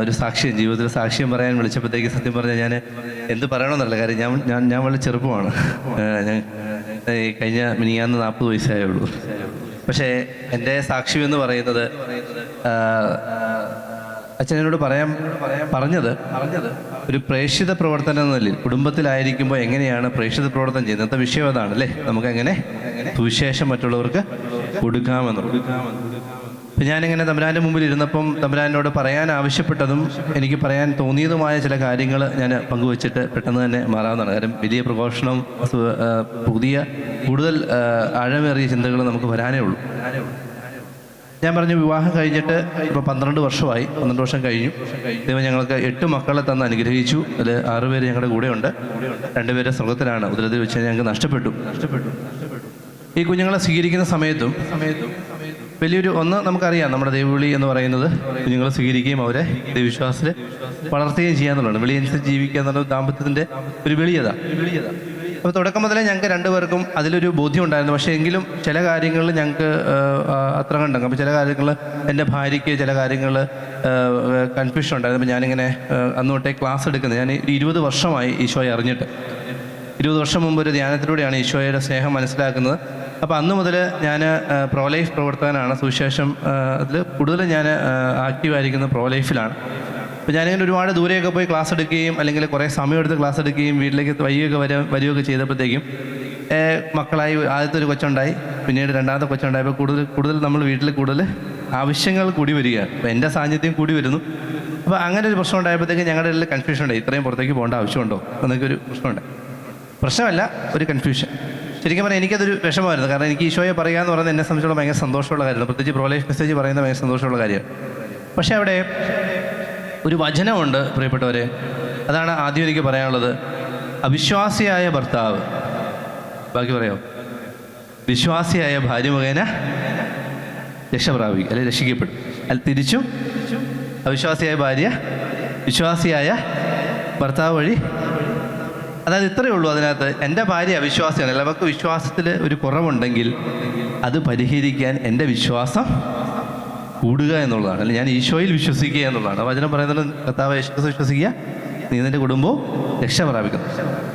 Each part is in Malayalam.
ഒരു സാക്ഷ്യം ജീവിതത്തിൽ സാക്ഷ്യം പറയാൻ വിളിച്ചപ്പോഴത്തേക്ക് സത്യം പറഞ്ഞാൽ ഞാൻ എന്ത് പറയണമെന്നല്ല കാര്യം ഞാൻ ഞാൻ ഞാൻ വളരെ ചെറുപ്പമാണ്. ഞാൻ കഴിഞ്ഞ മിനിയാന്ന് നാൽപ്പത് വയസ്സായേ ഉള്ളൂ പക്ഷേ എന്റെ സാക്ഷ്യം എന്ന് പറയുന്നത് അച്ഛൻ എന്നോട് പറയാൻ പറഞ്ഞത് ഒരു പ്രേക്ഷിത പ്രവർത്തനം എന്ന നിലയിൽ കുടുംബത്തിലായിരിക്കുമ്പോൾ എങ്ങനെയാണ് പ്രേക്ഷിത പ്രവർത്തനം ചെയ്യുന്നത്? ഇന്നത്തെ വിഷയം അതാണ് അല്ലേ? നമുക്ക് എങ്ങനെ സുവിശേഷം മറ്റുള്ളവർക്ക് കൊടുക്കാമെന്നുള്ളത്. ഞാനിങ്ങനെ തമ്പുരാന്റെ മുമ്പിൽ ഇരുന്നപ്പം തമ്പുരാനോട് പറയാൻ ആവശ്യപ്പെട്ടതും എനിക്ക് പറയാൻ തോന്നിയതുമായ ചില കാര്യങ്ങൾ ഞാൻ പങ്കുവച്ചിട്ട് പെട്ടെന്ന് തന്നെ മാറാവുന്നതാണ്. കാരണം വലിയ പ്രഘോഷണം പുതിയ കൂടുതൽ ആഴമേറിയ ചിന്തകൾ നമുക്ക് വരാനേ ഉള്ളൂ. ഞാൻ പറഞ്ഞു വിവാഹം കഴിഞ്ഞിട്ട് ഇപ്പോൾ പന്ത്രണ്ട് വർഷമായി. പന്ത്രണ്ട് വർഷം കഴിഞ്ഞു. ദൈവം ഞങ്ങൾക്ക് എട്ട് മക്കളെ തന്ന് അനുഗ്രഹിച്ചു. അതിൽ ആറുപേര് ഞങ്ങളുടെ കൂടെയുണ്ട്. രണ്ടുപേരെ സ്വർഗത്തിലാണ്. ഉദരത്തിൽ വെച്ച് ഞങ്ങൾക്ക് നഷ്ടപ്പെട്ടു. നഷ്ടപ്പെട്ടു ഈ കുഞ്ഞുങ്ങളെ സ്വീകരിക്കുന്ന സമയത്തും സമയത്തും വലിയൊരു ഒന്ന് നമുക്കറിയാം നമ്മുടെ ദൈവവിളി എന്ന് പറയുന്നത്. കുഞ്ഞുങ്ങളെ സ്വീകരിക്കുകയും അവരെ ദൈവവിശ്വാസത്തിൽ വളർത്തുകയും ചെയ്യാന്നുള്ളതാണ്. വിളി അനുസരിച്ച് ജീവിക്കുക എന്നുള്ള ദാമ്പത്യത്തിന്റെ ഒരു വിളിയത. അപ്പോൾ തുടക്കം മുതലേ ഞങ്ങൾക്ക് രണ്ടുപേർക്കും അതിലൊരു ബോധ്യം ഉണ്ടായിരുന്നു. പക്ഷേ എങ്കിലും ചില കാര്യങ്ങളിൽ ഞങ്ങൾക്ക് അത്ര കണ്ടു അപ്പോൾ ചില കാര്യങ്ങൾ എന്റെ ഭാര്യയ്ക്ക് ചില കാര്യങ്ങൾ കൺഫ്യൂഷൻ ഉണ്ടായിരുന്നു. അപ്പോൾ ഞാനിങ്ങനെ അന്നോട്ടേ ക്ലാസ് എടുക്കുന്നത്. ഞാൻ ഇരുപത് വർഷമായി ഈശോയെ അറിഞ്ഞിട്ട്. ഇരുപത് വർഷം മുമ്പ് ഒരു ധ്യാനത്തിലൂടെയാണ് ഈശോയുടെ സ്നേഹം മനസ്സിലാക്കുന്നത്. അപ്പോൾ അന്ന് മുതൽ ഞാൻ പ്രോ ലൈഫ് പ്രവർത്തകനാണ്. സുവിശേഷം അതിൽ കൂടുതൽ ഞാൻ ആക്റ്റീവായിരിക്കുന്നത് പ്രോ ലൈഫിലാണ്. അപ്പോൾ ഞാനിങ്ങനെ ഒരുപാട് ദൂരെയൊക്കെ പോയി ക്ലാസ് എടുക്കുകയും അല്ലെങ്കിൽ കുറേ സമയമെടുത്ത് ക്ലാസ് എടുക്കുകയും വീട്ടിലേക്ക് വൈകിയൊക്കെ വര വരികയൊക്കെ ചെയ്തപ്പോഴത്തേക്കും മക്കളായി ആദ്യത്തെ ഒരു കൊച്ചുണ്ടായി. പിന്നീട് രണ്ടാമത്തെ കൊച്ചുണ്ടായപ്പോൾ കൂടുതൽ കൂടുതൽ നമ്മൾ വീട്ടിൽ കൂടുതൽ ആവശ്യങ്ങൾ കൂടി വരികയാണ്. അപ്പോൾ എന്റെ സാന്നിധ്യം കൂടി വരുന്നു. അപ്പോൾ അങ്ങനെ ഒരു പ്രശ്നം ഉണ്ടായപ്പോഴത്തേക്ക് ഞങ്ങളുടെ ഇടയിൽ കൺഫ്യൂഷൻ ഉണ്ടായി ഇത്രയും പുറത്തേക്ക് പോകേണ്ട ആവശ്യമുണ്ടോ? എന്നൊക്കെ ഒരു പ്രശ്നമുണ്ട്. പ്രശ്നമല്ല ഒരു കൺഫ്യൂഷൻ ശരിക്കും പറഞ്ഞാൽ എനിക്കതൊരു വിഷമമായിരുന്നു. കാരണം എനിക്ക് ഈശോയെ പറയുക എന്ന് പറയുന്നത് എന്നെ സംബന്ധിച്ചോളം ഭയങ്കര സന്തോഷമുള്ള കാര്യമാണ്. പ്രത്യേകിച്ച് പ്രോലേഷ് മെസ്സേജ് പറയുന്നത് ഭയങ്കര സന്തോഷമുള്ള കാര്യം പക്ഷേ അവിടെ ഒരു വചനമുണ്ട് പ്രിയപ്പെട്ടവരെ. അതാണ് ആദ്യം എനിക്ക് പറയാനുള്ളത്. അവിശ്വാസിയായ ഭർത്താവ്. ബാക്കി പറയാം വിശ്വാസിയായ ഭാര്യ മുഖേന രക്ഷപ്രാപിക്കും അല്ലെങ്കിൽ രക്ഷിക്കപ്പെടും. അത് തിരിച്ചും അവിശ്വാസിയായ ഭാര്യ വിശ്വാസിയായ ഭർത്താവ് വഴി അതായത് ഇത്രയേ ഉള്ളൂ അതിനകത്ത്. എന്റെ ഭാര്യ അവിശ്വാസിയാണ്. അവർക്ക് വിശ്വാസത്തിൽ ഒരു കുറവുണ്ടെങ്കിൽ അത് പരിഹരിക്കാൻ എന്റെ വിശ്വാസം കൂടുക എന്നുള്ളതാണ്. അല്ലെങ്കിൽ ഞാൻ ഈശോയിൽ വിശ്വസിക്കുക എന്നുള്ളതാണ്. വചനം പറയുന്നത് കർത്താവ് യേശുക്രിസ്തു വിശ്വസിക്കുക നീ നിന്റെ കുടുംബവും രക്ഷ പ്രാപിക്കുന്നു.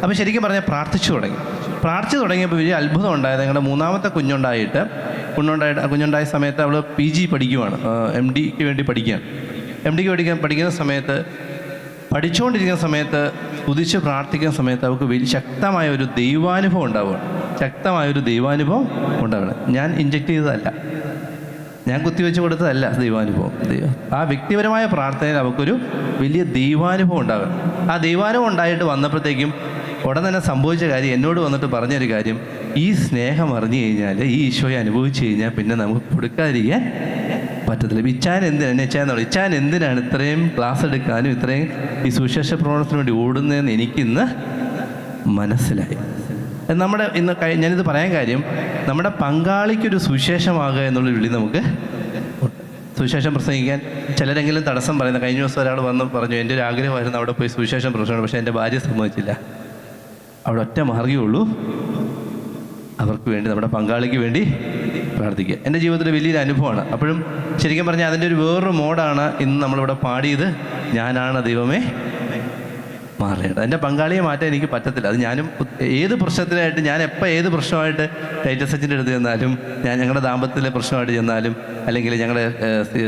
അപ്പോൾ ശരിക്കും പറഞ്ഞാൽ പ്രാർത്ഥിച്ചു തുടങ്ങി. പ്രാർത്ഥിച്ചു തുടങ്ങിയപ്പോൾ വലിയ അത്ഭുതം ഉണ്ടായത് ഞങ്ങളുടെ മൂന്നാമത്തെ കുഞ്ഞുണ്ടായിട്ട് കുഞ്ഞുണ്ടായിട്ട് കുഞ്ഞുണ്ടായ സമയത്ത് അവൾ പി ജി പഠിക്കുവാണ്. എം ഡിക്ക് വേണ്ടി പഠിക്കുകയാണ്. എം ഡിക്ക് പഠിക്കാൻ പഠിക്കുന്ന സമയത്ത് പഠിച്ചുകൊണ്ടിരിക്കുന്ന സമയത്ത് ഉദിച്ച് പ്രാർത്ഥിക്കുന്ന സമയത്ത് അവർക്ക് വലിയ ശക്തമായ ഒരു ദൈവാനുഭവം ഉണ്ടാവുകയാണ്. ശക്തമായ ഒരു ദൈവാനുഭവം ഉണ്ടാവുകയാണ് ഞാൻ ഇഞ്ചക്ട് ചെയ്തതല്ല. ഞാൻ കുത്തിവെച്ച് കൊടുത്തതല്ല ദൈവാനുഭവം. ദൈവം. ആ വ്യക്തിപരമായ പ്രാർത്ഥനയിൽ അവർക്കൊരു വലിയ ദൈവാനുഭവം ഉണ്ടാവുക ആ ദൈവാനുഭവം ഉണ്ടായിട്ട് വന്നപ്പോഴത്തേക്കും ഉടൻ തന്നെ സംഭവിച്ച കാര്യം എന്നോട് വന്നിട്ട് പറഞ്ഞൊരു കാര്യം ഈ സ്നേഹം അറിഞ്ഞു കഴിഞ്ഞാൽ ഈ ഈശോയെ അനുഭവിച്ചു കഴിഞ്ഞാൽ പിന്നെ നമുക്ക് കൊടുക്കാതിരിക്കാൻ പറ്റത്തില്ല. ഇച്ചാൻ എന്തിനാണ് ഇച്ചാൻ പറയുന്നത് ഇച്ചാൻ എന്തിനാണ് ഇത്രയും ക്ലാസ് എടുക്കാനും ഇത്രയും ഈ സുശേഷ പ്രവർത്തനത്തിന് വേണ്ടി ഓടുന്നതെന്ന് എനിക്കിന്ന് മനസ്സിലായി. നമ്മുടെ ഇന്ന് ഞാനിത് പറയാൻ കാര്യം നമ്മുടെ പങ്കാളിക്കൊരു സുശേഷമാകുക എന്നുള്ള വിളി നമുക്ക് സുവിശേഷം പ്രസംഗിക്കാൻ ചിലരെങ്കിലും തടസ്സം പറയുന്നത് കഴിഞ്ഞ ദിവസം ഒരാൾ വന്ന് പറഞ്ഞു എന്റെ ഒരു ആഗ്രഹമായിരുന്നു അവിടെ പോയി സുവിശേഷം പ്രസംഗം പക്ഷേ എന്റെ ഭാര്യ സമ്മതിച്ചില്ല. അവിടെ ഒറ്റ മാർഗമേ ഉള്ളൂ. അവർക്ക് വേണ്ടി നമ്മുടെ പങ്കാളിക്ക് വേണ്ടി പ്രാർത്ഥിക്കുക. എന്റെ ജീവിതത്തിൽ വലിയൊരു അനുഭവമാണ്. അപ്പോഴും ശരിക്കും പറഞ്ഞാൽ അതിന്റെ ഒരു വേറൊരു മോഡാണ് ഇന്ന് നമ്മളിവിടെ പാടിയത്. ഞാനാണ് ദൈവമേ മാറിയത്. എന്റെ പങ്കാളിയെ മാറ്റാൻ എനിക്ക് പറ്റത്തില്ല. അത് ഞാനും ഏത് പ്രശ്നത്തിനായിട്ട് ഞാൻ എപ്പോൾ ഏത് പ്രശ്നമായിട്ട് ടൈറ്റസ് സച്ചിന്റെ അടുത്ത് ചെന്നാലും ഞാൻ ഞങ്ങളുടെ ദാമ്പത്യത്തിലെ പ്രശ്നമായിട്ട് ചെന്നാലും അല്ലെങ്കിൽ ഞങ്ങളുടെ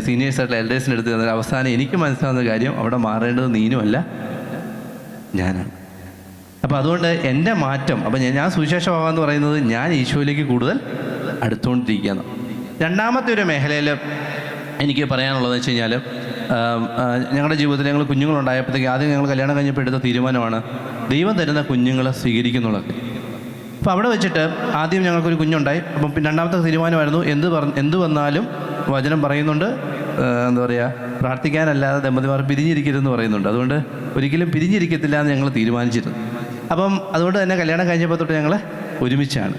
സീനിയേഴ്സ് ആയിട്ടുള്ള എൽഡേഴ്സിന്റെ അടുത്ത് ചെന്നാലും അവസാനം എനിക്ക് മനസ്സിലാവുന്ന കാര്യം അവിടെ മാറേണ്ടത് നീനുമല്ല ഞാനാണ്. അപ്പോൾ അതുകൊണ്ട് എന്റെ മാറ്റം അപ്പം ഞാൻ സുവിശേഷമാകാന്ന് പറയുന്നത് ഞാൻ ഈശോയിലേക്ക് കൂടുതൽ അടുത്തുകൊണ്ടിരിക്കുകയാണ്. രണ്ടാമത്തെ ഒരു മേഖലയിൽ എനിക്ക് പറയാനുള്ളത് വെച്ച് കഴിഞ്ഞാൽ ഞങ്ങളുടെ ജീവിതത്തിൽ ഞങ്ങൾ കുഞ്ഞുങ്ങളുണ്ടായപ്പോഴത്തേക്ക് ആദ്യം ഞങ്ങൾ കല്യാണം കഴിഞ്ഞപ്പോൾ എടുത്ത തീരുമാനമാണ് ദൈവം തരുന്ന കുഞ്ഞുങ്ങളെ സ്വീകരിക്കുന്നുള്ളത്. അപ്പോൾ അവിടെ വെച്ചിട്ട് ആദ്യം ഞങ്ങൾക്കൊരു കുഞ്ഞുണ്ടായി. അപ്പം പിന്നെ രണ്ടാമത്തെ തീരുമാനമായിരുന്നു എന്ത് പറ എന്ത് വന്നാലും വചനം പറയുന്നുണ്ട്. എന്താ പറയുക പ്രാർത്ഥിക്കാനല്ലാതെ ദമ്പതിമാർ പിരിഞ്ഞിരിക്കരുതെന്ന് പറയുന്നുണ്ട്. അതുകൊണ്ട് ഒരിക്കലും പിരിഞ്ഞിരിക്കത്തില്ല എന്ന് ഞങ്ങൾ തീരുമാനിച്ചിരുന്നു. അപ്പം അതുകൊണ്ട് തന്നെ കല്യാണം കഴിഞ്ഞപ്പോൾ തൊട്ട് ഞങ്ങൾ ഒരുമിച്ചാണ്.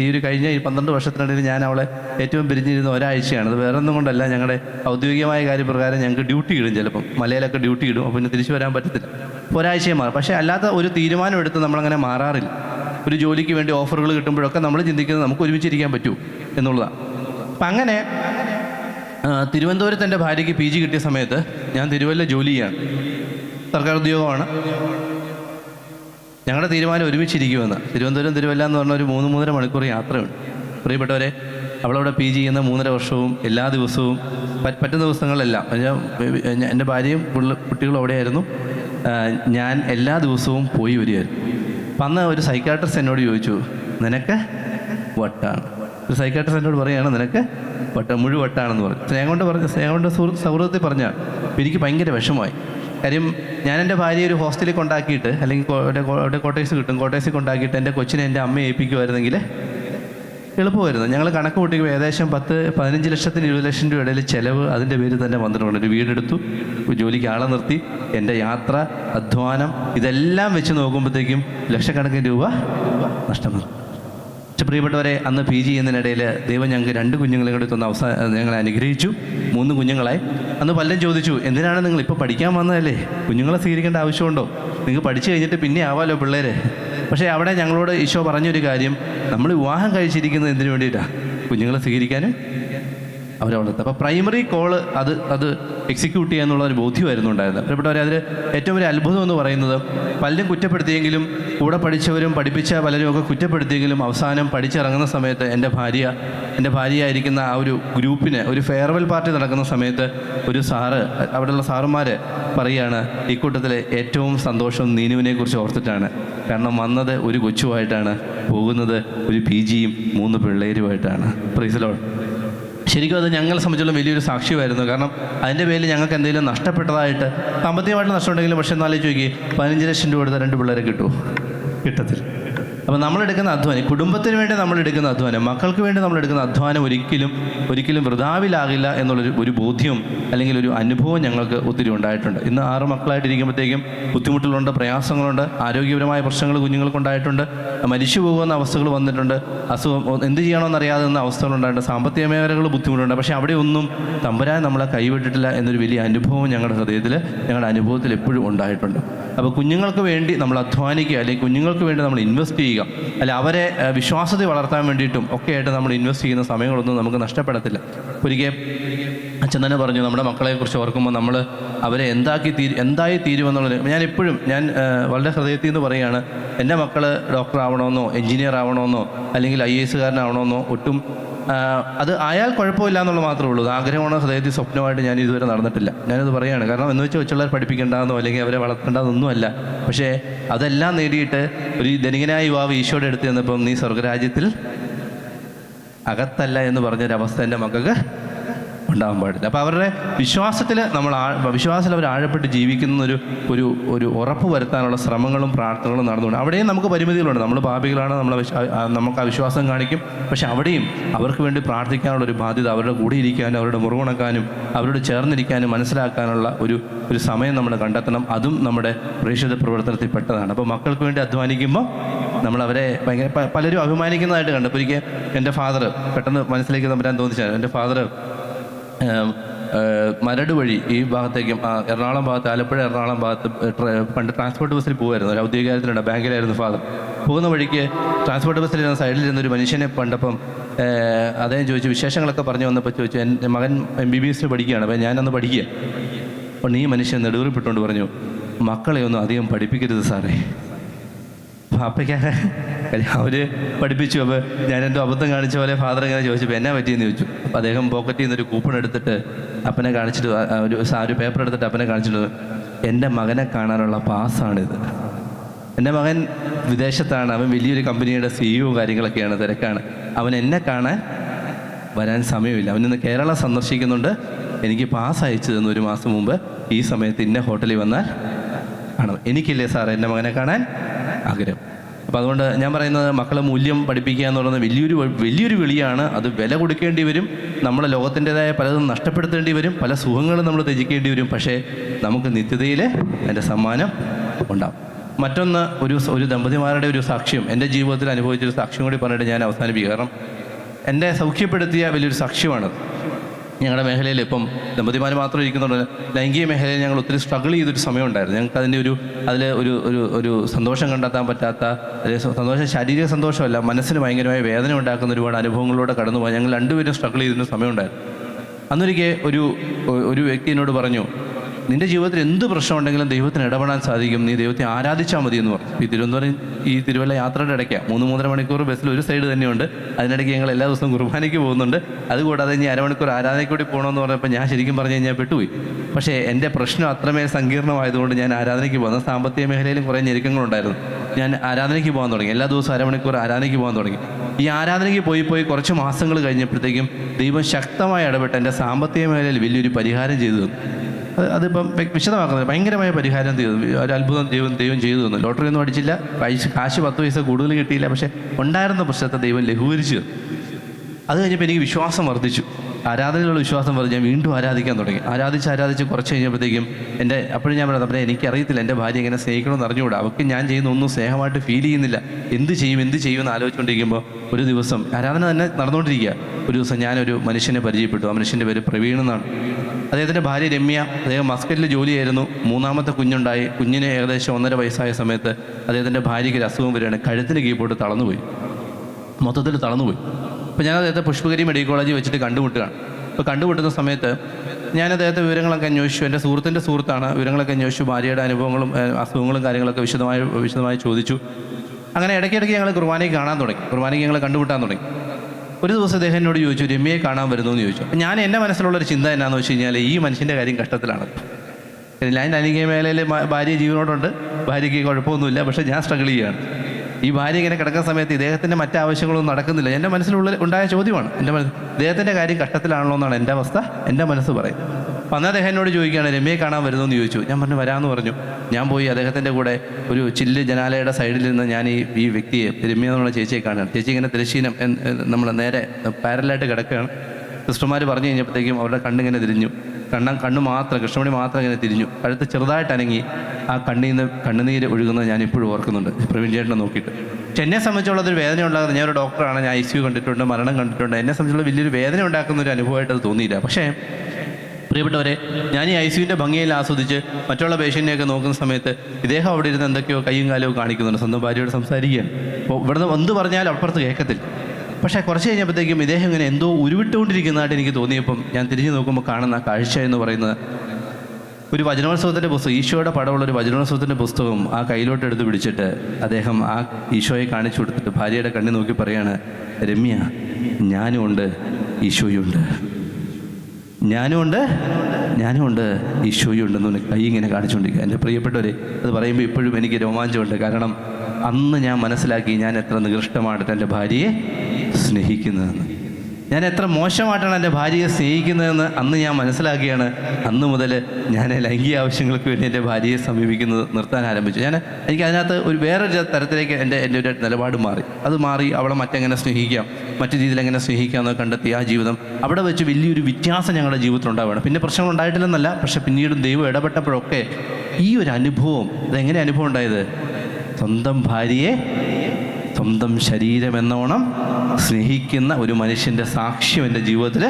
ഈ ഒരു കഴിഞ്ഞ ഈ പന്ത്രണ്ട് വർഷത്തിനിടയിൽ ഞാൻ അവളെ ഏറ്റവും പിരിഞ്ഞിരുന്ന ഒരാഴ്ചയാണ്. അത് വേറെ ഒന്നും കൊണ്ടല്ല ഞങ്ങളുടെ ഔദ്യോഗികമായ കാര്യപ്രകാരം ഞങ്ങൾക്ക് ഡ്യൂട്ടി ഇടും ചിലപ്പം. മലയിലൊക്കെ ഡ്യൂട്ടി ഇടും അപ്പോൾ പിന്നെ തിരിച്ചു വരാൻ പറ്റത്തില്ല. ഒരാഴ്ചയെ മാറും. പക്ഷേ അല്ലാത്ത ഒരു തീരുമാനം എടുത്ത് നമ്മളങ്ങനെ മാറാറില്ല. ഒരു ജോലിക്ക് വേണ്ടി ഓഫറുകൾ കിട്ടുമ്പോഴൊക്കെ നമ്മൾ ചിന്തിക്കുന്നത് നമുക്ക് ഒരുമിച്ചിരിക്കാൻ പറ്റൂ എന്നുള്ളതാണ് അപ്പം അങ്ങനെ തിരുവനന്തപുരത്ത് എന്റെ ഭാര്യയ്ക്ക് പി ജി കിട്ടിയ സമയത്ത് ഞാൻ തിരുവല്ല ജോലി ചെയ്യാണ്. സർക്കാർ ഉദ്യോഗമാണ് ഞങ്ങളുടെ തീരുമാനം ഒരുമിച്ചിരിക്കുമെന്ന്. തിരുവനന്തപുരം തിരുവല്ല എന്ന് പറഞ്ഞ ഒരു മൂന്ന് മൂന്നര മണിക്കൂർ യാത്രയുണ്ട്. പ്രിയപ്പെട്ടവരെ അവളവിടെ പി ജി ചെയ്യുന്ന മൂന്നര വർഷവും എല്ലാ ദിവസവും പറ്റുന്ന ഞാൻ- എന്റെ ഭാര്യയും കുട്ടികളും അവിടെയായിരുന്നു. ഞാൻ എല്ലാ ദിവസവും പോയി വരികയായിരുന്നു. അപ്പം അന്ന് ഒരു സൈക്കാട്രിസ്റ്റ് എന്നോട് ചോദിച്ചു നിനക്ക് വട്ടാണ്? ഒരു സൈക്കാട്രിസ്റ്റ് എന്നോട് പറയുകയാണ് നിനക്ക് വട്ട മുഴുവട്ടാണെന്ന് പറഞ്ഞു. സ്നേഹം കൊണ്ട് പറഞ്ഞ സ്നേഹം കൊണ്ട് സുഹൃത്ത് സൗഹൃദത്തിൽ പറഞ്ഞാൽ എനിക്ക് ഭയങ്കര വിഷമമായി. കാര്യം ഞാൻ എന്റെ ഭാര്യയെ ഒരു ഹോസ്റ്റലിൽ കൊണ്ടാക്കിയിട്ട് അല്ലെങ്കിൽ കോട്ടേഴ്സ് കിട്ടും. കോട്ടേഴ്സിൽ കൊണ്ടാക്കിയിട്ട് എന്റെ കൊച്ചിനെ എന്റെ അമ്മയെ ഏൽപ്പിക്കുമായിരുന്നെങ്കിൽ എളുപ്പമായിരുന്നു. ഞങ്ങൾ കണക്ക് കൂട്ടിക്കുമ്പോൾ ഏകദേശം പത്ത് പതിനഞ്ച് ലക്ഷത്തിന് ഇരുപത് ലക്ഷം രൂപ ഇടയിൽ ചിലവ് അതിന്റെ പേര് തന്നെ വന്നിട്ടുണ്ട്. ഒരു വീടെടുത്തു ജോലിക്ക് ആളെ നിർത്തി എന്റെ യാത്ര അധ്വാനം ഇതെല്ലാം വെച്ച് നോക്കുമ്പോഴത്തേക്കും ലക്ഷക്കണക്കിന് രൂപ നഷ്ടം പ്രിയപ്പെട്ടവരെ അന്ന് പി ജി ചെയ്യുന്നതിനിടയിൽ ദൈവം ഞങ്ങൾക്ക് രണ്ട് കുഞ്ഞുങ്ങളെ കൂടി തന്ന അവസാനം ഞങ്ങളെ അനുഗ്രഹിച്ചു. മൂന്ന് കുഞ്ഞുങ്ങളെ അന്ന് പലരും ചോദിച്ചു എന്തിനാണ് നിങ്ങൾ ഇപ്പോൾ പഠിക്കാൻ വന്നതല്ലേ? കുഞ്ഞുങ്ങളെ സ്വീകരിക്കേണ്ട ആവശ്യമുണ്ടോ? നിങ്ങൾക്ക് പഠിച്ചു കഴിഞ്ഞിട്ട് പിന്നെ ആവാലോ പിള്ളേരെ? പക്ഷേ അവിടെ ഞങ്ങളോട് ഈശോ പറഞ്ഞൊരു കാര്യം നമ്മൾ വിവാഹം കഴിച്ചിരിക്കുന്നത് എന്തിനു വേണ്ടിയിട്ടാണ് കുഞ്ഞുങ്ങളെ സ്വീകരിക്കാനും അവരെ വളർത്തുക അപ്പോൾ പ്രൈമറി കോൾ അത് അത് എക്സിക്യൂട്ട് ചെയ്യുക എന്നുള്ള ഒരു ബോധ്യമായിരുന്നു ഉണ്ടായിരുന്നത്. പ്രിയപ്പെട്ടവരെ അതിൽ ഏറ്റവും വലിയ അത്ഭുതം എന്ന് പറയുന്നത് പലരും കുറ്റപ്പെടുത്തിയെങ്കിലും കൂടെ പഠിച്ചവരും പഠിപ്പിച്ച പലരും ഒക്കെ കുറ്റപ്പെടുത്തിയെങ്കിലും അവസാനം പഠിച്ചിറങ്ങുന്ന സമയത്ത് എന്റെ ഭാര്യ എന്റെ ഭാര്യയായിരിക്കുന്ന ആ ഒരു ഗ്രൂപ്പിന് ഒരു ഫെയർവെൽ പാർട്ടി നടക്കുന്ന സമയത്ത് ഒരു സാറ് അവിടെയുള്ള സാറുമാർ പറയുകയാണ് ഈ കൂട്ടത്തിലെ ഏറ്റവും സന്തോഷം നീനുവിനെ കുറിച്ച് ഓർത്തിട്ടാണ്. കാരണം വന്നത് ഒരു കൊച്ചുമായിട്ടാണ് പോകുന്നത് ഒരു പി ജിയും മൂന്ന് പിള്ളേരുമായിട്ടാണ്. പ്രീസലോട് ശരിക്കും അത് ഞങ്ങളെ സംബന്ധിച്ചുള്ള വലിയൊരു സാക്ഷ്യമായിരുന്നു. കാരണം അതിന്റെ പേരിൽ ഞങ്ങൾക്ക് എന്തെങ്കിലും നഷ്ടപ്പെട്ടതായിട്ട് സാമ്പത്തികമായിട്ട് നഷ്ടമുണ്ടെങ്കിലും പക്ഷേ എന്നാലും ചോദിക്കുക പതിനഞ്ച് ലക്ഷം രൂപ കൊടുത്താൽ രണ്ട് പിള്ളേരെ കിട്ടുമോ? കിട്ടത്തില്ല. അപ്പോൾ നമ്മളെടുക്കുന്ന അധ്വാനം കുടുംബത്തിന് വേണ്ടി നമ്മൾ എടുക്കുന്ന അധ്വാനം മക്കൾക്ക് വേണ്ടി നമ്മൾ എടുക്കുന്ന അധ്വാനം ഒരിക്കലും ഒരിക്കലും വൃതാവിലാകില്ല എന്നുള്ളൊരു ഒരു ബോധ്യം അല്ലെങ്കിൽ ഒരു അനുഭവം ഞങ്ങൾക്ക് ഒത്തിരി ഉണ്ടായിട്ടുണ്ട്. ഇന്ന് ആറ് മക്കളായിട്ടിരിക്കുമ്പോഴത്തേക്കും ബുദ്ധിമുട്ടുകളുണ്ട് പ്രയാസങ്ങളുണ്ട് ആരോഗ്യപരമായ പ്രശ്നങ്ങൾ കുഞ്ഞുങ്ങൾക്കുണ്ടായിട്ടുണ്ട് മരിച്ചു പോകുന്ന അവസ്ഥകൾ വന്നിട്ടുണ്ട് അസുഖം എന്ത് ചെയ്യണമെന്നറിയാതെ നിന്ന അവസ്ഥകളുണ്ടായിട്ടുണ്ട് സാമ്പത്തിക മേഖലകൾ ബുദ്ധിമുട്ടുണ്ട്. പക്ഷേ അവിടെയൊന്നും തമ്പുരാൻ നമ്മളെ കൈവിട്ടിട്ടില്ല എന്നൊരു വലിയ അനുഭവം ഞങ്ങളുടെ ഹൃദയത്തിൽ ഞങ്ങളുടെ അനുഭവത്തിൽ എപ്പോഴും ഉണ്ടായിട്ടുണ്ട്. അപ്പോൾ കുഞ്ഞുങ്ങൾക്ക് വേണ്ടി നമ്മൾ അധ്വാനിക്കുക അല്ലെങ്കിൽ കുഞ്ഞുങ്ങൾക്ക് വേണ്ടി നമ്മൾ ഇൻവെസ്റ്റ് ചെയ്യുക അല്ല അവരെ വിശ്വാസത്തെ വളർത്താൻ വേണ്ടിയിട്ടും ഒക്കെ ആയിട്ട് നമ്മൾ ഇൻവെസ്റ്റ് ചെയ്യുന്ന സമയങ്ങളൊന്നും നമുക്ക് നഷ്ടപ്പെടത്തില്ല. ഒരിക്കൽ അച്ഛൻ തന്നെ പറഞ്ഞു നമ്മുടെ മക്കളെക്കുറിച്ച് ഓർക്കുമ്പോൾ നമ്മൾ അവരെ എന്താക്കി തീരു എന്തായി തീരുമെന്നുള്ളത് ഞാൻ എപ്പോഴും ഞാൻ വളരെ ഹൃദയത്തിൽ നിന്ന് പറയുകയാണ് എന്റെ മക്കൾ ഡോക്ടർ ആവണമെന്നോ എഞ്ചിനീയർ ആവണമെന്നോ അല്ലെങ്കിൽ ഐ എസുകാരനാവണമെന്നോ ഒട്ടും അത് ആയാൽ കുഴപ്പമില്ല എന്നുള്ളത് മാത്രമേ ഉള്ളൂ. ആഗ്രഹമാണ് ഹൃദയത്തിൽ സ്വപ്നമായിട്ട് ഞാൻ ഇതുവരെ നടന്നിട്ടില്ല. ഞാനത് പറയുകയാണ്. കാരണം എന്ന് വെച്ചാൽ കൊച്ചുള്ളവർ പഠിപ്പിക്കേണ്ടതെന്നോ അല്ലെങ്കിൽ അവരെ വളർത്തേണ്ടതെന്നൊന്നുമല്ല പക്ഷേ അതെല്ലാം നേടിയിട്ട് ഒരു ധനികനായ യുവാവ് ഈശോയുടെ അടുത്ത് ചെന്നപ്പം നീ സ്വർഗരാജ്യത്തിൽ അകത്തല്ല എന്ന് പറഞ്ഞൊരവസ്ഥ എന്റെ മക്കൾക്ക് ഉണ്ടാകാൻ പാടില്ല. അപ്പോൾ അവരുടെ വിശ്വാസത്തിൽ നമ്മൾ വിശ്വാസത്തിൽ അവർ ആഴപ്പെട്ട് ജീവിക്കുന്ന ഒരു ഒരു ഒരു ഉറപ്പ് വരുത്താനുള്ള ശ്രമങ്ങളും പ്രാർത്ഥനകളും നടന്നുകൊണ്ട് അവിടെയും നമുക്ക് പരിമിതികളുണ്ട്. നമ്മൾ പാപികളാണ് നമ്മൾ നമുക്ക് ആ വിശ്വാസം കാണിക്കും. പക്ഷെ അവിടെയും അവർക്ക് വേണ്ടി പ്രാർത്ഥിക്കാനുള്ള ഒരു ബാധ്യത അവരുടെ കൂടെ ഇരിക്കാനും അവരുടെ മുറിവുണക്കാനും അവരോട് ചേർന്നിരിക്കാനും മനസ്സിലാക്കാനുള്ള ഒരു ഒരു സമയം നമ്മൾ കണ്ടെത്തണം. അതും നമ്മുടെ പ്രേക്ഷിത പ്രവർത്തനത്തിൽ പെട്ടതാണ്. അപ്പോൾ മക്കൾക്ക് വേണ്ടി അധ്വാനിക്കുമ്പോൾ നമ്മൾ അവരെ ഭയങ്കര പലരും അഭിമാനിക്കുന്നതായിട്ട് കണ്ടു. അപ്പോൾ ഒരിക്കൽ എന്റെ ഫാദർ പെട്ടെന്ന് മനസ്സിലേക്ക് തമ്പരാൻ തോന്നിച്ചാൽ എന്റെ ഫാദർ മരട് വഴി ഈ ഭാഗത്തേക്കും എറണാകുളം ഭാഗത്ത് ആലപ്പുഴ എറണാകുളം ഭാഗത്ത് പണ്ട് ട്രാൻസ്പോർട്ട് ബസ്സിൽ പോകുമായിരുന്നു ഒരു ഔദ്യോഗിക ബാങ്കിലായിരുന്നു ഫാദർ പോകുന്ന വഴിക്ക് ട്രാൻസ്പോർട്ട് ബസ്സിൽ ഇരുന്ന സൈഡിൽ ഇരുന്ന ഒരു മനുഷ്യനെ കണ്ടപ്പം ഏഹ്, അദ്ദേഹം ചോദിച്ചു വിശേഷങ്ങളൊക്കെ പറഞ്ഞു വന്നപ്പോൾ ചോദിച്ചു എന്റെ മകൻ എം ബി ബി എസ് പഠിക്കുകയാണ് അപ്പോൾ ഞാനന്ന് പഠിക്കുക അപ്പോൾ ഈ മനുഷ്യൻ നെടുവേറിപ്പെട്ടുകൊണ്ട് പറഞ്ഞു മക്കളെ ഒന്നും അധികം പഠിപ്പിക്കരുത് സാറേ. പാപ്പയ്ക്കാണ് അവർ പഠിപ്പിച്ചു. അപ്പോൾ ഞാൻ എന്തോ അബദ്ധം കാണിച്ച പോലെ ഫാദർ ഇങ്ങനെ ചോദിച്ചപ്പോൾ എന്നാ പറ്റിയെന്ന് ചോദിച്ചു. അപ്പോൾ അദ്ദേഹം പോക്കറ്റിൽ നിന്നൊരു കൂപ്പൺ എടുത്തിട്ട് അപ്പനെ കാണിച്ചിട്ട് ഒരു ഒരു പേപ്പർ എടുത്തിട്ട് അപ്പനെ കാണിച്ചിട്ട് എന്റെ മകനെ കാണാനുള്ള പാസ്സാണിത് എന്റെ മകൻ വിദേശത്താണ്. അവൻ വലിയൊരു കമ്പനിയുടെ സിഇഒ കാര്യങ്ങളൊക്കെയാണ് തിരക്കാണ്. അവൻ എന്നെ കാണാൻ വരാൻ സമയമില്ല. അവനിന്ന് കേരളം സന്ദർശിക്കുന്നുണ്ട്. എനിക്ക് പാസ് അയച്ചു തന്നു ഒരു മാസം മുമ്പ് ഈ സമയത്ത് ഇന്ന ഹോട്ടലിൽ വന്നാൽ ആണ് എനിക്കില്ലേ സാർ എന്റെ മകനെ കാണാൻ? ആഗ്രഹം. അപ്പോൾ അതുകൊണ്ട് ഞാൻ പറയുന്നത് മക്കളെ മൂല്യം പഠിപ്പിക്കുക എന്ന് പറയുന്നത് വലിയൊരു വലിയൊരു വിളിയാണ്. അത് വില കൊടുക്കേണ്ടി വരും. നമ്മളെ ലോകത്തിന്റെതായ പലതും നഷ്ടപ്പെടുത്തേണ്ടി വരും. പല സുഖങ്ങളും നമ്മൾ ത്യജിക്കേണ്ടി വരും. പക്ഷേ നമുക്ക് നിത്യതയിൽ എന്റെ സമ്മാനം ഉണ്ടാവും. മറ്റൊന്ന് ഒരു ഒരു ദമ്പതിമാരുടെ ഒരു സാക്ഷ്യം. എന്റെ ജീവിതത്തിൽ അനുഭവിച്ചൊരു സാക്ഷ്യം കൂടി പറഞ്ഞിട്ട് ഞാൻ അവസാനിപ്പിക്കും. കാരണം എന്നെ സൗഖ്യപ്പെടുത്തിയ വലിയൊരു സാക്ഷ്യമാണത്. ഞങ്ങളുടെ മേഖലയിൽ ഇപ്പം ദമ്പതിമാർ മാത്രം ഇരിക്കുന്നുണ്ട് ലൈംഗിക മേഖലയിൽ ഞങ്ങൾ ഒത്തിരി സ്ട്രഗിൾ ചെയ്തൊരു സമയമുണ്ടായിരുന്നു. ഞങ്ങൾക്ക് അതിന്റെ ഒരു അതിൽ ഒരു ഒരു ഒരു സന്തോഷം കണ്ടെത്താൻ പറ്റാത്ത സന്തോഷം ശാരീരിക സന്തോഷമല്ല മനസ്സിന് ഭയങ്കരമായ വേദന ഉണ്ടാക്കുന്ന ഒരുപാട് അനുഭവങ്ങളിലൂടെ കടന്നു പോകാൻ ഞങ്ങൾ രണ്ടുപേരും സ്ട്രഗിൾ ചെയ്തിരുന്ന സമയമുണ്ടായിരുന്നു. അന്നൊരിക്കൽ ഒരു ഒരു വ്യക്തി എന്നോട് പറഞ്ഞു നിന്റെ ജീവിതത്തിൽ എന്ത് പ്രശ്നമുണ്ടെങ്കിലും ദൈവത്തിന് ഇടപെടാൻ സാധിക്കും. നീ ദൈവത്തെ ആരാധിച്ചാൽ മതി എന്ന് പറഞ്ഞു. ഈ തിരുവനന്തപുരം ഈ തിരുവല്ല യാത്രയുടെ ഇടയ്ക്ക് മൂന്ന് മൂന്നര മണിക്കൂർ ബസ്സിൽ ഒരു സൈഡ് തന്നെയുണ്ട്. അതിനിടയ്ക്ക് ഞങ്ങൾ എല്ലാ ദിവസവും കുർബാനയ്ക്ക് പോകുന്നുണ്ട്. അതുകൂടാതെ ഇനി അരമണിക്കൂർ ആരാധനയ്ക്കൂടി പോകണമെന്ന് പറഞ്ഞപ്പോൾ ഞാൻ ശരിക്കും പറഞ്ഞു കഴിഞ്ഞാൽ പെട്ടുപോയി. പക്ഷേ എന്റെ പ്രശ്നം അത്രമേൽ സങ്കീർണമായതുകൊണ്ട് ഞാൻ ആരാധനയ്ക്ക് പോകുന്ന. സാമ്പത്തിക മേഖലയിലും കുറേ ഞെരുക്കങ്ങളുണ്ടായിരുന്നു. ഞാൻ ആരാധനയ്ക്ക് പോകാൻ തുടങ്ങി. എല്ലാ ദിവസവും അരമണിക്കൂർ ആരാധനയ്ക്ക് പോകാൻ തുടങ്ങി. ഈ ആരാധനയ്ക്ക് പോയി പോയി കുറച്ച് മാസങ്ങൾ കഴിഞ്ഞപ്പോഴത്തേക്കും ദൈവം ശക്തമായി ഇടപെട്ട് എന്റെ സാമ്പത്തിക മേഖലയിൽ വലിയൊരു പരിഹാരം ചെയ്തു തന്നു. അതിപ്പം വിശദമാക്കുന്നത്. ഭയങ്കരമായ പരിഹാരം ചെയ്തു ഒരു അത്ഭുതം ദൈവം ദൈവം ചെയ്തു തന്നു. ലോട്ടറി ഒന്നും അടിച്ചില്ല. പൈസ കാശ് പത്ത് പൈസ കൂടുതൽ കിട്ടിയില്ല. പക്ഷേ ഉണ്ടായിരുന്ന പ്രശ്നത്തെ ദൈവം ലഘൂകരിച്ചു അത് കഴിഞ്ഞപ്പോൾ എനിക്ക് വിശ്വാസം വർദ്ധിച്ചു. ആരാധനയിലുള്ള വിശ്വാസം പറഞ്ഞ് ഞാൻ വീണ്ടും ആരാധിക്കാൻ തുടങ്ങി. ആരാധിച്ച് ആരാധിച്ച് കുറച്ച് കഴിഞ്ഞപ്പോഴത്തേക്കും എന്റെ അപ്പോഴും ഞാൻ പറഞ്ഞത് അപ്പം എനിക്കറിയത്തില്ല എന്റെ ഭാര്യ എങ്ങനെ സ്നേഹിക്കണമെന്ന് അറിഞ്ഞുകൂടാ? അവർക്ക് ഞാൻ ചെയ്യുന്ന ഒന്നും സ്നേഹമായിട്ട് ഫീൽ ചെയ്യുന്നില്ല. എന്ത് ചെയ്യും എന്ത് ചെയ്യും എന്ന് ആലോചിച്ചുകൊണ്ടിരിക്കുമ്പോൾ ഒരു ദിവസം ആരാധന തന്നെ നടന്നുകൊണ്ടിരിക്കുക. ഒരു ദിവസം ഞാനൊരു മനുഷ്യനെ പരിചയപ്പെട്ടു. ആ മനുഷ്യന്റെ പേര് പ്രവീൺ എന്നാണ്. അദ്ദേഹത്തിന്റെ ഭാര്യ രമ്യ അദ്ദേഹം മസ്കറ്റിൽ ജോലിയായിരുന്നു. മൂന്നാമത്തെ കുഞ്ഞുണ്ടായി. കുഞ്ഞിന് ഏകദേശം ഒന്നര വയസ്സായ സമയത്ത് അദ്ദേഹത്തിന്റെ ഭാര്യയ്ക്ക് ഒരു അസുഖം വരികയാണ്. കഴുത്തിന് കീഴ്പോട്ട് തളർന്നുപോയി. മൊത്തത്തിൽ തളർന്നുപോയി. അപ്പോൾ ഞാൻ അദ്ദേഹത്തെ പുഷ്പഗിരി മെഡിക്കൽ കോളേജിൽ വെച്ചിട്ട് കണ്ടുമുട്ടുകയാണ്. അപ്പോൾ കണ്ടുമുട്ടുന്ന സമയത്ത് ഞാൻ അദ്ദേഹത്തെ വിവരങ്ങളൊക്കെ അന്വേഷിച്ചു. എന്റെ സുഹൃത്തിന്റെ സുഹൃത്താണ് വിവരങ്ങളൊക്കെ അന്വേഷിച്ചു. ഭാര്യയുടെ അനുഭവങ്ങളും അസുഖങ്ങളും കാര്യങ്ങളൊക്കെ വിശദമായി വിശദമായി ചോദിച്ചു. അങ്ങനെ ഇടയ്ക്കിടയ്ക്ക് ഞങ്ങൾ കുർബാനയ്ക്ക് കാണാൻ തുടങ്ങി. കുർബാനയ്ക്ക് ഞങ്ങൾ കണ്ടുമുട്ടാൻ തുടങ്ങി. ഒരു ദിവസം അദ്ദേഹം എന്നോട് ചോദിച്ചു രമ്യയെ കാണാൻ വരുന്നു എന്ന് ചോദിച്ചു. ഞാൻ എന്റെ മനസ്സിലുള്ളൊരു ചിന്ത എന്നാന്ന് വെച്ച് കഴിഞ്ഞാൽ ഈ മനുഷ്യന്റെ കാര്യം കഷ്ടത്തിലാണ്. ഞാൻ ലൈംഗിക മേഖലയിൽ ഭാര്യ ജീവനോടുണ്ട്. ഭാര്യയ്ക്ക് കുഴപ്പമൊന്നുമില്ല പക്ഷേ ഞാൻ സ്ട്രഗിൾ ചെയ്യുകയാണ്. ഈ ഭാര്യ ഇങ്ങനെ കിടക്കുന്ന സമയത്ത് ഇദ്ദേഹത്തിന്റെ മറ്റാവശ്യങ്ങളൊന്നും നടക്കുന്നില്ല. എന്റെ മനസ്സിലുള്ള ഉണ്ടായ ചോദ്യമാണ്. എന്റെ മനസ്സ് ഇദ്ദേഹത്തിന്റെ കാര്യം കഷ്ടത്തിലാണല്ലോ എന്നാണ് എന്റെ അവസ്ഥ. എന്റെ മനസ്സ് പറയും. അപ്പം അന്ന് അദ്ദേഹം എന്നോട് ചോദിക്കുകയാണ് രമ്യയെ കാണാൻ വരുന്നു എന്ന് ചോദിച്ചു. ഞാൻ പറഞ്ഞു വരാമെന്ന് പറഞ്ഞു. ഞാൻ പോയി അദ്ദേഹത്തിന്റെ കൂടെ ഒരു ചില്ല് ജനാലയുടെ സൈഡിൽ നിന്ന് ഞാൻ ഈ ഈ വ്യക്തിയെ രമ്യ എന്നുള്ള ചേച്ചിയെ കാണുകയാണ്. ചേച്ചി ഇങ്ങനെ തിരശ്ശീനം നമ്മൾ നേരെ പാരലായിട്ട് കിടക്കുകയാണ്. സിസ്റ്റർമാർ പറഞ്ഞു കഴിഞ്ഞപ്പോഴത്തേക്കും അവരുടെ കണ്ണിങ്ങനെ തിരിഞ്ഞു. കണ്ണ കണ്ണ് മാത്രം കൃഷ്ണമണി മാത്രം ഇങ്ങനെ തിരിഞ്ഞു. കഴുത്ത് ചെറുതായിട്ട് അനങ്ങി. ആ കണ്ണിൽ നിന്ന് കണ്ണുനീര് ഒഴുകുന്നത് ഞാൻ ഇപ്പോഴും ഓർക്കുന്നുണ്ട്. പ്രവീൺ ചേട്ടനെ നോക്കിയിട്ട്. പക്ഷെ എന്നെ സംബന്ധിച്ചുള്ള ഒരു വേദന ഉണ്ടാകുന്നത് ഞാനൊരു ഡോക്ടറാണ്. ഞാൻ ഐ സി യു കണ്ടിട്ടുണ്ട് മരണം കണ്ടിട്ടുണ്ട്. എന്നെ സംബന്ധിച്ചുള്ള വലിയൊരു വേദന ഉണ്ടാക്കുന്ന ഒരു അനുഭവമായിട്ട് അത് തോന്നിയില്ല. പക്ഷേ പ്രിയപ്പെട്ടവരെ ഞാൻ ഈ ഐ സിയുവിന്റെ ഭംഗിയിൽ ആസ്വദിച്ച് മറ്റുള്ള പേഷ്യന്റിനെയൊക്കെ നോക്കുന്ന സമയത്ത് ഇദ്ദേഹം അവിടെ ഇരുന്ന് എന്തൊക്കെയോ കൈയും കാലവും കാണിക്കുന്നുണ്ട്. സ്വന്തം ഭാര്യയോട് സംസാരിക്കുകയാണ്. അപ്പോൾ ഇവിടുന്ന് എന്ത് പറഞ്ഞാലും അപ്പുറത്ത് കേൾക്കത്തില്ല. പക്ഷേ കുറച്ച് കഴിഞ്ഞപ്പോഴത്തേക്കും ഇദ്ദേഹം ഇങ്ങനെ എന്തോ ഉരുവിട്ടുകൊണ്ടിരിക്കുന്നതായിട്ട് എനിക്ക് തോന്നിയപ്പം ഞാൻ തിരിഞ്ഞു നോക്കുമ്പോൾ കാണുന്ന കാഴ്ച എന്ന് പറയുന്നത് ഒരു വചനോത്സവത്തിന്റെ പുസ്തകം ഈശോയുടെ പടമുള്ള ഒരു വചനോത്സവത്തിന്റെ പുസ്തകം ആ കയ്യിലോട്ട് എടുത്ത് പിടിച്ചിട്ട് അദ്ദേഹം ആ ഈശോയെ കാണിച്ചു കൊടുത്തിട്ട് ഭാര്യയുടെ കണ്ണി നോക്കി പറയാണ് രമ്യ ഞാനും ഉണ്ട് ഈശോയും ഉണ്ട് ഞാനും ഉണ്ട് ഞാനും ഉണ്ട് ഈശോയും ഉണ്ടെന്ന് പറഞ്ഞ് കൈ ഇങ്ങനെ കാണിച്ചുകൊണ്ടിരിക്കുക. എന്റെ പ്രിയപ്പെട്ടവരെ അത് പറയുമ്പോൾ ഇപ്പോഴും എനിക്ക് രോമാഞ്ചമുണ്ട്. കാരണം അന്ന് ഞാൻ മനസ്സിലാക്കി ഞാൻ എത്ര നികൃഷ്ടമായിട്ട് എന്റെ ഭാര്യയെ സ്നേഹിക്കുന്നതെന്ന്. ഞാൻ എത്ര മോശമായിട്ടാണ് എന്റെ ഭാര്യയെ സ്നേഹിക്കുന്നതെന്ന് അന്ന് ഞാൻ മനസ്സിലാക്കിയാണ്. അന്ന് മുതൽ ഞാൻ ലൈംഗിക ആവശ്യങ്ങൾക്ക് വേണ്ടി എന്റെ ഭാര്യയെ സമീപിക്കുന്നത് നിർത്താൻ ആരംഭിച്ചു. ഞാൻ എനിക്ക് അതിനകത്ത് ഒരു വേറൊരു തരത്തിലേക്ക് എന്റെ എന്റെ ഒരു നിലപാട് മാറി. അത് മാറി അവളെ മറ്റെങ്ങനെ സ്നേഹിക്കാം മറ്റു രീതിയിൽ എങ്ങനെ സ്നേഹിക്കാം എന്ന് കണ്ടെത്തി ആ ജീവിതം അവിടെ വെച്ച് വലിയൊരു വ്യത്യാസം ഞങ്ങളുടെ ജീവിതത്തിൽ ഉണ്ടാവുകയാണ് പിന്നെ പ്രശ്നങ്ങൾ ഉണ്ടായിട്ടില്ലെന്നല്ല പക്ഷെ പിന്നീടും ദൈവം ഇടപെട്ടപ്പോഴൊക്കെ ഈ ഒരു അനുഭവം അതെങ്ങനെ അനുഭവം ഉണ്ടായത്? സ്വന്തം ഭാര്യയെ സ്വന്തം ശരീരം എന്നോണം സ്നേഹിക്കുന്ന ഒരു മനുഷ്യന്റെ സാക്ഷ്യം എന്റെ ജീവിതത്തിൽ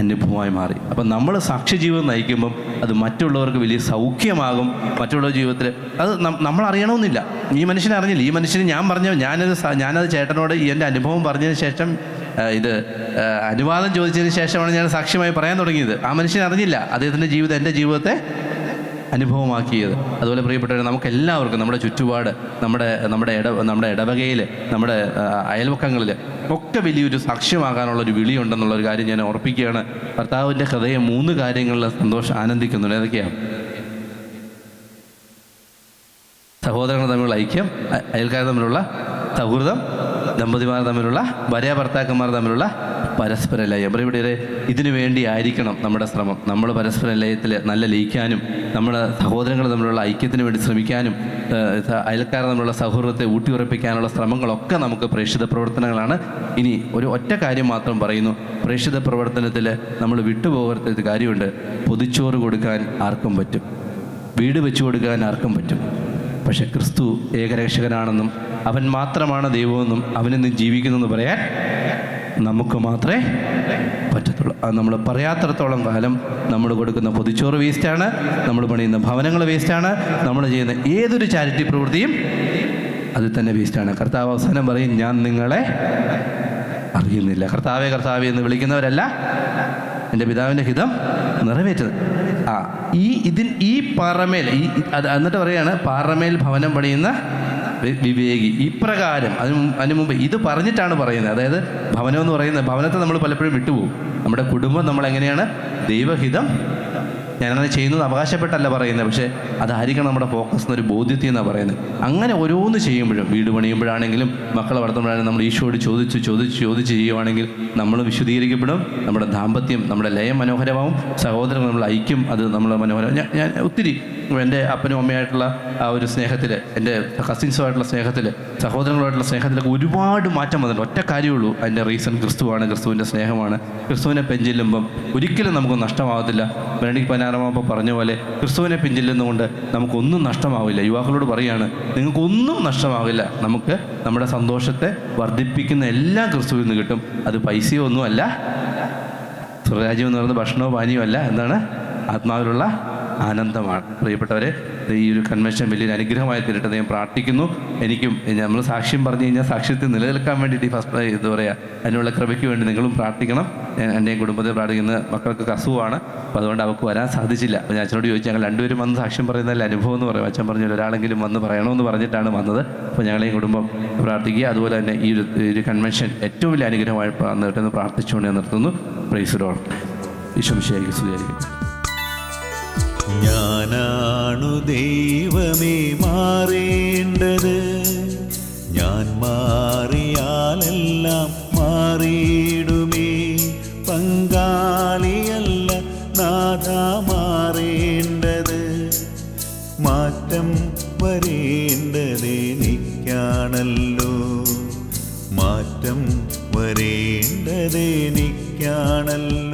അനുഭവമായി മാറി. അപ്പം നമ്മൾ സാക്ഷ്യ ജീവിതം നയിക്കുമ്പം അത് മറ്റുള്ളവർക്ക് വലിയ സൗഖ്യമാകും. മറ്റുള്ള ജീവിതത്തിൽ അത് നമ്മൾ അറിയണമെന്നില്ല ഈ മനുഷ്യനെ അറിഞ്ഞില്ല. ഈ മനുഷ്യന് ഞാൻ പറഞ്ഞ ഞാനത് ഞാനത് ചേട്ടനോട് എന്റെ അനുഭവം പറഞ്ഞതിന് ശേഷം ഇത് അനുവാദം ചോദിച്ചതിന് ശേഷമാണ് ഞാൻ സാക്ഷ്യമായി പറയാൻ തുടങ്ങിയത്. ആ മനുഷ്യനെ അറിഞ്ഞില്ല. അദ്ദേഹത്തിന്റെ ജീവിതം എന്റെ ജീവിതത്തെ അനുഭവമാക്കിയത്. അതുപോലെ പ്രിയപ്പെട്ടവരെ നമുക്ക് എല്ലാവർക്കും നമ്മുടെ ചുറ്റുപാട് നമ്മുടെ നമ്മുടെ ഇട നമ്മുടെ ഇടവകയിൽ നമ്മുടെ അയൽവക്കങ്ങളിൽ ഒക്കെ വലിയൊരു സാക്ഷ്യമാകാനുള്ള ഒരു വിളിയുണ്ടെന്നുള്ള ഒരു കാര്യം ഞാൻ ഓർപ്പിക്കുകയാണ് ഭർത്താവിന്റെ ഹൃദയം മൂന്ന് കാര്യങ്ങളിൽ സന്തോഷം ആനന്ദിക്കുന്നുണ്ട്. ഏതൊക്കെയാണ് സഹോദരങ്ങൾ തമ്മിലുള്ള ഐക്യം അയൽക്കാർ തമ്മിലുള്ള സൗഹൃദം ദമ്പതിമാർ തമ്മിലുള്ള ഭാര്യ ഭർത്താക്കന്മാർ തമ്മിലുള്ള പരസ്പര ലയം ഇവിടെ ഇതിനു വേണ്ടി ആയിരിക്കണം നമ്മുടെ ശ്രമം. നമ്മൾ പരസ്പര ലയത്തിൽ നല്ല ലയിക്കാനും നമ്മുടെ സഹോദരങ്ങൾ തമ്മിലുള്ള ഐക്യത്തിന് വേണ്ടി ശ്രമിക്കാനും അയൽക്കാർ തമ്മിലുള്ള സൗഹൃദത്തെ ഊട്ടിയുറപ്പിക്കാനുള്ള ശ്രമങ്ങളൊക്കെ നമുക്ക് പ്രേക്ഷിത പ്രവർത്തനങ്ങളാണ്. ഇനി ഒരു ഒറ്റ കാര്യം മാത്രം പറയുന്നു. പ്രേക്ഷിത പ്രവർത്തനത്തിൽ നമ്മൾ വിട്ടുപോകരുത് കാര്യമുണ്ട്. പൊതിച്ചോറ് കൊടുക്കാൻ ആർക്കും പറ്റും. വീട് വെച്ചു കൊടുക്കാൻ ആർക്കും പറ്റും. പക്ഷെ ക്രിസ്തു ഏകരക്ഷകനാണെന്നും അവൻ മാത്രമാണ് ദൈവമെന്നും അവനെന്നും ജീവിക്കുന്നെന്ന് പറയാൻ നമുക്ക് മാത്രമേ പറ്റത്തുള്ളൂ. അത് നമ്മൾ പറയാത്തടത്തോളം കാലം നമ്മൾ കൊടുക്കുന്ന പൊതിച്ചോറ് വേസ്റ്റാണ് നമ്മൾ പണിയുന്ന ഭവനങ്ങൾ വേസ്റ്റാണ് നമ്മൾ ചെയ്യുന്ന ഏതൊരു ചാരിറ്റി പ്രവൃത്തിയും അതിൽ തന്നെ വേസ്റ്റാണ്. കർത്താവ് അവസാനം പറയും ഞാൻ നിങ്ങളെ അറിയുന്നില്ല. കർത്താവെ കർത്താവെ എന്ന് വിളിക്കുന്നവരല്ല എന്റെ പിതാവിന്റെ ഹിതം നിറവേറ്റുന്നത്. ആ ഈ ഇതിൻ ഈ പാറമേൽ ഈ അത് എന്നിട്ട് പറയാണ് പാറമേൽ ഭവനം പണിയുന്ന വിവേകി. ഇപ്രകാരം അതിന് അതിനു മുമ്പ് ഇത് പറഞ്ഞിട്ടാണ് പറയുന്നത്. അതായത് ഭവനം എന്ന് പറയുന്നത് ഭവനത്തെ നമ്മൾ പലപ്പോഴും വിട്ടുപോകും. നമ്മുടെ കുടുംബം നമ്മൾ എങ്ങനെയാണ്? ദൈവഹിതം ഞാനങ്ങനെ ചെയ്യുന്നത് അവകാശപ്പെട്ടല്ല പറയുന്നത്. പക്ഷേ അതായിരിക്കണം നമ്മുടെ ഫോക്കസ് എന്നൊരു ബോധ്യത്തിൽ എന്നാണ് പറയുന്നത്. അങ്ങനെ ഓരോന്ന് ചെയ്യുമ്പോഴും വീട് പണിയുമ്പോഴാണെങ്കിലും മക്കളെ വളർത്തുമ്പോഴാണെങ്കിലും നമ്മൾ ഈശോയോട് ചോദിച്ച് ചോദിച്ച് ചോദിച്ച് ചെയ്യുവാണെങ്കിൽ നമ്മൾ വിശദീകരിക്കപ്പെടും. നമ്മുടെ ദാമ്പത്യം നമ്മുടെ ലയം മനോഹരമാവും സഹോദരങ്ങൾ നമ്മൾ ഐക്യം അത് നമ്മൾ മനോഹരം ഞാൻ ഒത്തിരി എന്റെ അപ്പനും അമ്മയായിട്ടുള്ള ആ ഒരു സ്നേഹത്തിൽ എന്റെ കസിൻസുമായിട്ടുള്ള സ്നേഹത്തിൽ സഹോദരങ്ങളുമായിട്ടുള്ള സ്നേഹത്തിലൊക്കെ ഒരുപാട് മാറ്റം വന്നിട്ടുണ്ട്. ഒറ്റ കാര്യമുള്ളൂ അതിന്റെ റീസൺ ക്രിസ്തുവാണ് ക്രിസ്തുവിന്റെ സ്നേഹമാണ്. ക്രിസ്തുവിനെ പെഞ്ചില്ലുമ്പം ഒരിക്കലും നമുക്ക് നഷ്ടമാവത്തില്ല. ബെനഡിക് പനാരമാപ്പോൾ പറഞ്ഞ പോലെ ക്രിസ്തുവിനെ പിഞ്ചെല്ലുന്നതുകൊണ്ട് നമുക്കൊന്നും നഷ്ടമാവില്ല. യുവാക്കളോട് പറയുകയാണ് നിങ്ങൾക്കൊന്നും നഷ്ടമാവില്ല. നമുക്ക് നമ്മുടെ സന്തോഷത്തെ വർദ്ധിപ്പിക്കുന്ന എല്ലാം ക്രിസ്തുവിൽ നിന്ന് കിട്ടും. അത് പൈസയോ ഒന്നുമല്ല സ്വരാജ്യം എന്ന് പറയുന്നത് ഭക്ഷണമോ പാനീയോ അല്ല. എന്താണ്? ആത്മാവിലുള്ള ആനന്ദമാണ്. പ്രിയപ്പെട്ടവരെ ഈ ഒരു കൺവെൻഷൻ വലിയൊരു അനുഗ്രഹമായി തീരട്ടെ എന്ന് ഞാൻ പ്രാർത്ഥിക്കുന്നു. എനിക്കും നമ്മൾ സാക്ഷ്യം പറഞ്ഞു കഴിഞ്ഞാൽ സാക്ഷ്യത്തിൽ നിലനിൽക്കാൻ വേണ്ടിയിട്ട് ഈ ഫസ്റ്റ് എന്താ പറയുക അതിനുള്ള കൃപയ്ക്ക് വേണ്ടി നിങ്ങളും പ്രാർത്ഥിക്കണം. ഞാൻ എന്റെയും കുടുംബത്തെ പ്രാർത്ഥിക്കുന്ന മക്കൾക്ക് അസുഖമാണ് അപ്പോൾ അതുകൊണ്ട് അവർക്ക് വരാൻ സാധിച്ചില്ല. അപ്പോൾ ഞാൻ അച്ഛനോട് ചോദിച്ചു ഞങ്ങൾ രണ്ടുപേരും വന്ന് സാക്ഷ്യം പറയുന്നതിൽ അനുഭവം എന്ന് പറയും? അച്ഛൻ പറഞ്ഞു ഒരാളെങ്കിലും വന്ന് പറയണമെന്ന് പറഞ്ഞിട്ടാണ് വന്നത്. അപ്പോൾ ഞങ്ങളെയും കുടുംബം പ്രാർത്ഥിക്കുക. അതുപോലെ തന്നെ ഈ ഒരു കൺവെൻഷൻ ഏറ്റവും വലിയ അനുഗ്രഹമായി വന്നിട്ടെന്ന് പ്രാർത്ഥിച്ചുകൊണ്ട് ഞാൻ നിർത്തുന്നു. പ്രൈസ് ഡോൾ വിശംശയായിരിക്കും സ്തുതിയായിരിക്കും ഞാനാണു ദൈവമേ മാറേണ്ടത്. ഞാൻ മാറിയാലെല്ലാം മാറിയിടുമേ. പങ്കാളിയല്ല നാഥ മാറേണ്ടത്. മാറ്റം വരേണ്ടതെനിക്കാണല്ലോ മാറ്റം വരേണ്ടതെനിക്കാണല്ലോ